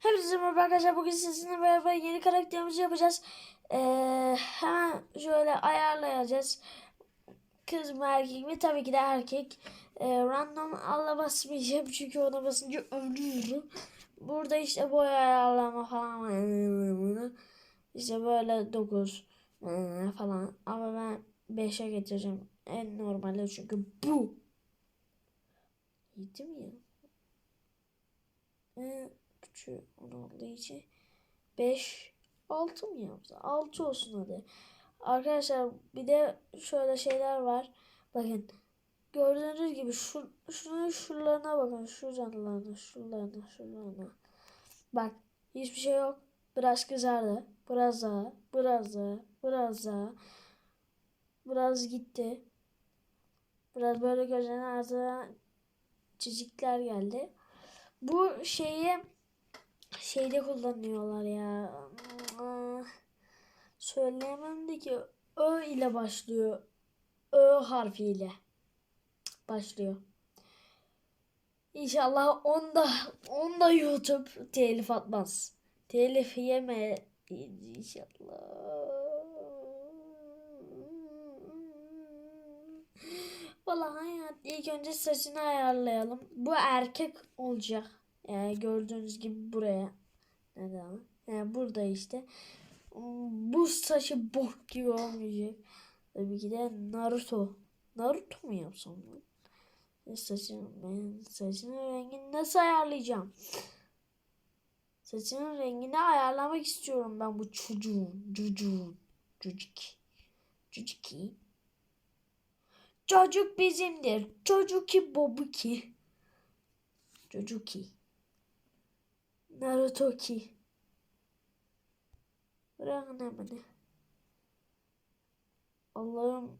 Hepinize merhaba arkadaşlar. Bugün sizinle beraber yeni karakterimizi yapacağız. Ee, hemen şöyle ayarlayacağız. Kız mı erkek mi? Tabii ki de erkek. Ee, random alla basmayacağım çünkü ona basınca ölüyorum. Burada işte boy ayarlama falan. İşte böyle 9 falan. Ama ben 5'e getireceğim. En normali çünkü bu. Yedi mi ya? Ee, 10 olduğu için 5 6 mı yapsa? 6 olsun hadi. Arkadaşlar bir de şöyle şeyler var. Bakın gördüğünüz gibi şu şunun şuralarına bakın. Şu canlılarına, şuralarına, şuralarına. Bak hiçbir şey yok. Biraz kızardı. Biraz daha, biraz daha, biraz daha. Biraz gitti. Biraz böyle gözlerine artık çizikler geldi. Bu şeyi şeyde kullanıyorlar ya. Söyleyemem de ki Ö ile başlıyor. Ö harfiyle başlıyor. İnşallah onda onda YouTube telif atmaz. Telif yeme inşallah. Valla hayat ilk önce saçını ayarlayalım. Bu erkek olacak. Yani gördüğünüz gibi buraya. Neden? Yani burada işte. Bu saçı bok gibi olmayacak. Tabii ki de Naruto. Naruto mu yapsam ben? E, Saçın, ben saçının rengini nasıl ayarlayacağım? Saçının rengini ayarlamak istiyorum ben bu çocuğun. Çocuğun. Çocuk. Çocuk. Çocuk bizimdir. Çocuki bobuki. Çocuki. Naruto ki. Bırakın hemen. Allah'ım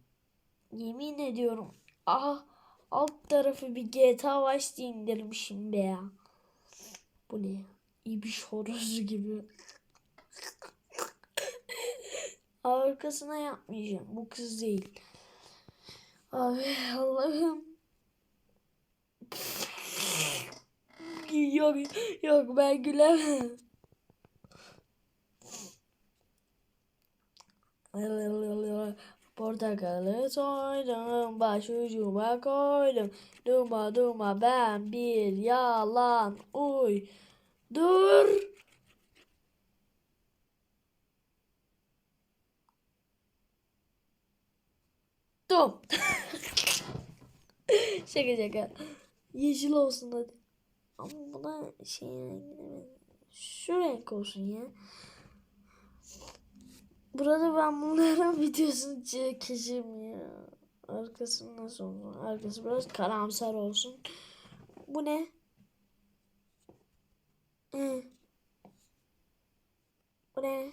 yemin ediyorum. Ah alt tarafı bir GTA Vice indirmişim be ya. Bu ne? İbiş horozu gibi. Arkasına yapmayacağım. Bu kız değil. Abi Allah'ım. Yok yok ben gülemem. Portakalı soydum, başucuma koydum. Durma durma ben bir yalan uy. Dur. Dur. şaka şaka. Yeşil olsun hadi. Ama buna şey rengine Şu renk olsun ya. Burada ben bunların videosunu çekeceğim ya. Arkası nasıl olsun? Arkası biraz karamsar olsun. Bu ne? Hı. Bu ne?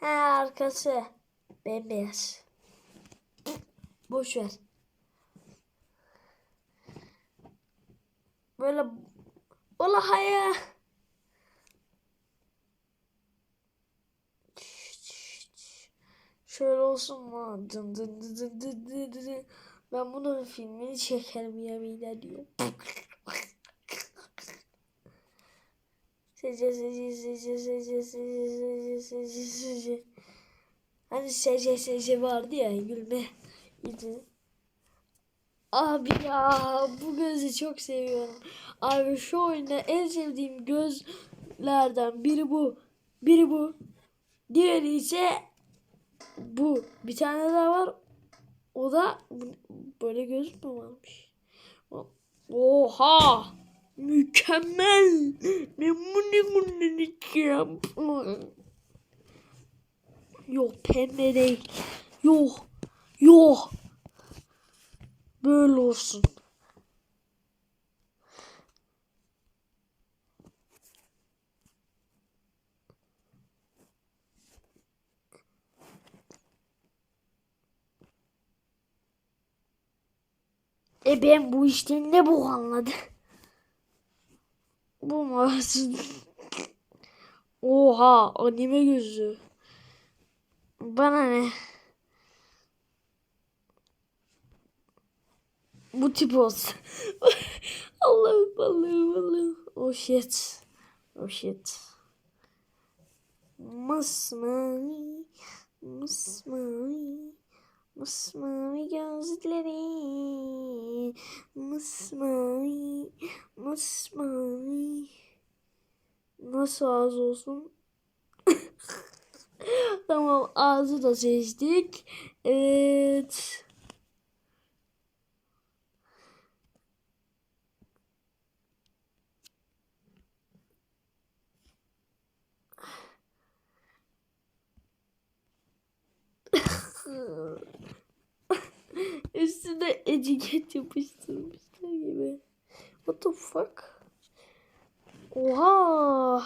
Ha arkası bembeyaz. Boş ver. Böyle Vallahi ya. Şöyle olsun mu? Dın dın dın dın dın dın dın. Ben bunun filmini çekerim yeminle diyor. Sece sece sece sece sece sece sece sece. Hani sece sece vardı ya gülme. İdi. Abi ya bu gözü çok seviyorum. Abi şu oyunda en sevdiğim gözlerden biri bu. Biri bu. Diğeri ise bu. Bir tane daha var. O da böyle göz mü varmış? Oha! Mükemmel! Ben bunu bundan içeceğim. Yok pembe değil. Yok. Yok. Böyle olsun. E ben bu işten ne bu anladı? Bu mu? Oha anime gözü. Bana ne? Bu tip olsun. Allah'ım Allah'ım Allah'ım. Oh shit. Oh shit. Masmavi. Masmavi. Masmavi gözleri. Masmavi. Masmavi. Nasıl ağız olsun? tamam ağzı da seçtik. Evet. Üstüne etiket yapıştırmışlar gibi. What the fuck? Oha!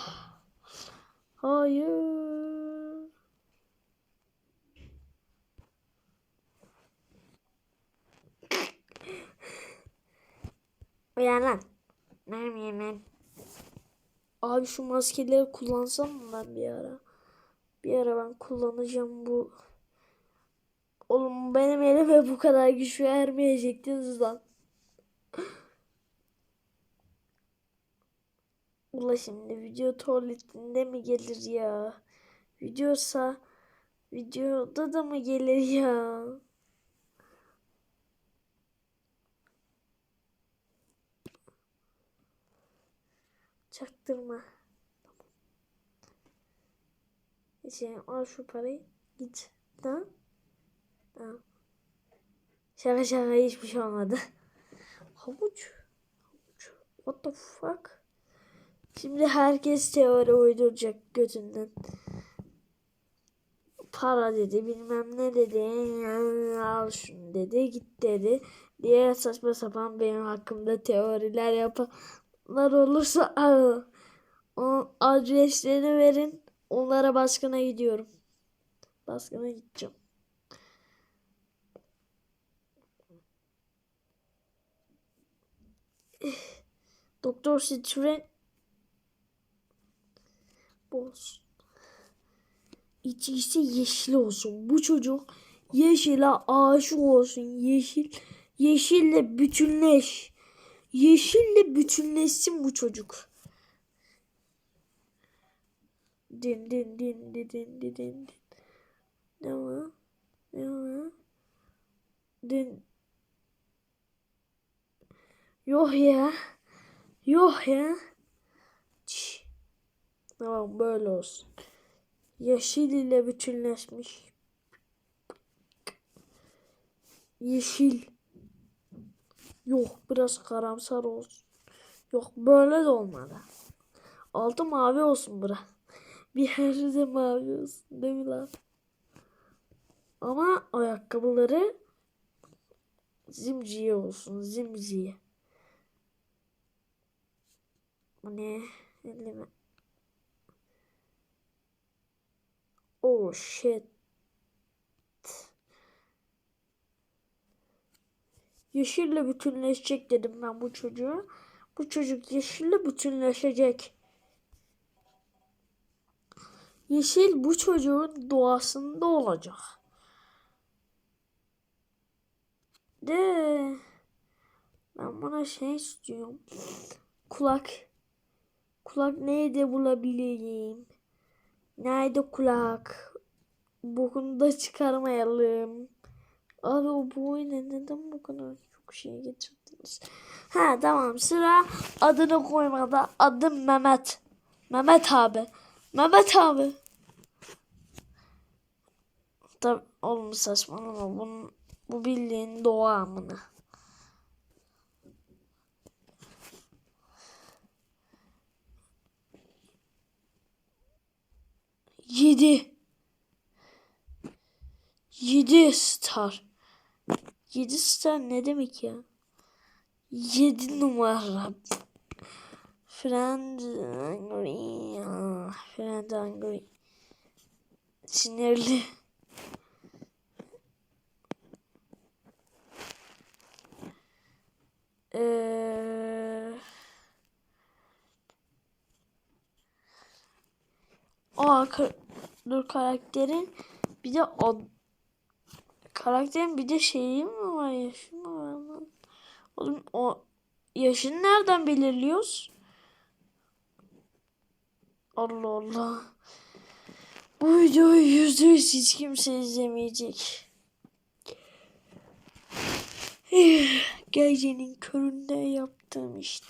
Hayır. Uyan lan. Nermiyim ben? Abi şu maskeleri kullansam mı ben bir ara? Bir ara ben kullanacağım bu. Benim elime bu kadar güç vermeyecektiniz lan. Ula şimdi video tuvaletinde mi gelir ya? Videosa videoda da mı gelir ya? Çaktırma. Şey, al şu parayı. Git. Tamam. Şaka şaka hiçbir şey olmadı. Havuç. Havuç. What the fuck? Şimdi herkes teori uyduracak götünden. Para dedi bilmem ne dedi. Al şunu dedi git dedi. Diye saçma sapan benim hakkımda teoriler yapanlar olursa al. O adreslerini verin. Onlara baskına gidiyorum. Baskına gideceğim. Doktor Strange olsun. İçi ise yeşil olsun. Bu çocuk yeşile aşık olsun. Yeşil yeşille bütünleş. Yeşille bütünleşsin bu çocuk. Din din din din din din din. Ne var? Ne var? Din. Yok ya. Yok ya. Tamam böyle olsun. Yeşil ile bütünleşmiş. Yeşil. Yok biraz karamsar olsun. Yok böyle de olmadı. Altı mavi olsun bura. Bir yerde de mavi olsun değil mi lan? Ama ayakkabıları zimciye olsun zimciye. Ne? Elime. Oh shit. Yeşille bütünleşecek dedim ben bu çocuğa. Bu çocuk yeşille bütünleşecek. Yeşil bu çocuğun doğasında olacak. De ben buna şey istiyorum. Kulak. Kulak neydi bulabilirim? Nerede kulak? Bokunu da çıkarmayalım. Abi o boyuna neden bu kadar çok şey getirdiniz? Ha tamam sıra adını koymada adım Mehmet. Mehmet abi. Mehmet abi. Tabi oğlum saçmalama bunun, bu bildiğin doğa amına. Yedi. Yedi star. Yedi star ne demek ya? Yedi numara. Friend angry. Ah, Friend angry. Sinirli. Ee, dur karakterin bir de o karakterin bir de şeyi mi var yaşı mı var lan? Oğlum o yaşını nereden belirliyoruz? Allah Allah. Bu videoyu yüzde yüz hiç kimse izlemeyecek. Gecenin köründe yaptığım iş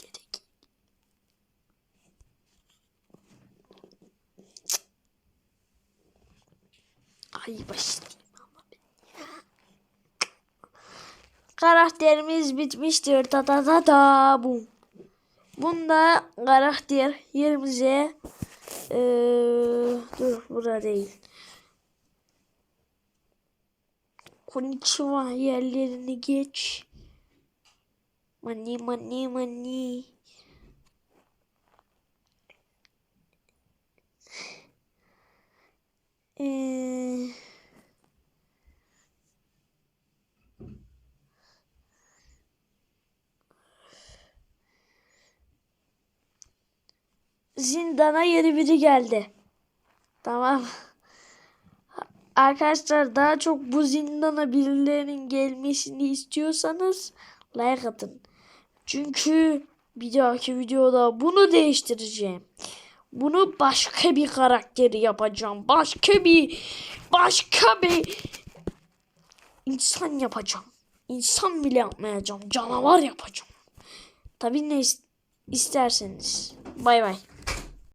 Ay başlayayım ama. Karakterimiz bitmiştir. Ta ta ta ta bum. Bunda karakter yerimize eee dur burada değil. Konnichiwa yerlerini geç. Mani mani mani. Eee zindana yeni biri geldi. Tamam. Arkadaşlar daha çok bu zindana birilerinin gelmesini istiyorsanız like atın. Çünkü bir dahaki videoda bunu değiştireceğim. Bunu başka bir karakteri yapacağım. Başka bir başka bir insan yapacağım. İnsan bile yapmayacağım. Canavar yapacağım. Tabii ne is- isterseniz. Bay bay.